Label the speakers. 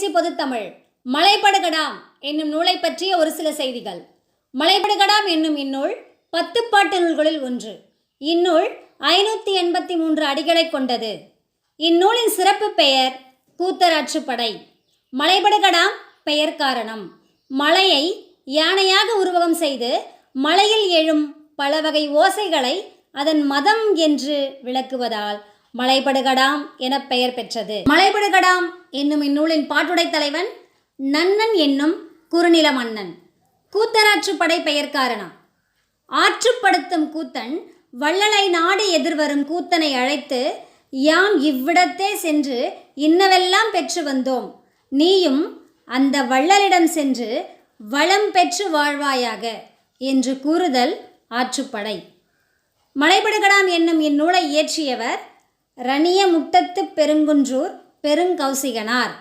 Speaker 1: கைபேசி பொதுத்தமிழ் மலைபடுகடாம் என்னும் நூலை பற்றிய ஒரு சில செய்திகள். மலைபடுகடாம் என்னும் இந்நூல் பத்து பாட்டு நூல்களில் ஒன்று. இந்நூல் ஐநூற்றி எண்பத்தி மூன்று அடிகளை கொண்டது. இந்நூலின் சிறப்பு பெயர் கூத்தராற்றுப்படை மலைபடுகடாம் பெயர் காரணம். மலையை யானையாக உருவகம் செய்து மலையில் எழும் பல வகை ஓசைகளை அதன் மதம் என்று விளக்குவதால் மலைபடுகடாம் என பெயர் பெற்றது. மலைபடுகடாம் என்னும் இந்நூலின் பாட்டுடை தலைவன் நன்னன் என்னும் குறுநில மன்னன் கூத்தராற்றுப்படை பெயர் காரணம் ஆற்றுப்படுத்தும் கூத்தன் வள்ளலை நாடு எதிர்வரும் கூத்தனை அழைத்து யாம் இவ்விடத்தே சென்று இன்னவெல்லாம் பெற்று வந்தோம். நீயும் அந்த வள்ளலிடம் சென்று வளம் பெற்று வாழ்வாயாக என்று கூறுதல் ஆற்றுப்படை. மலைபடுகடாம் என்னும் இந்நூலை இயற்றியவர் ரணிய முட்டத்து பெருங்குன்றூர் பெருங்கௌசிகனார்.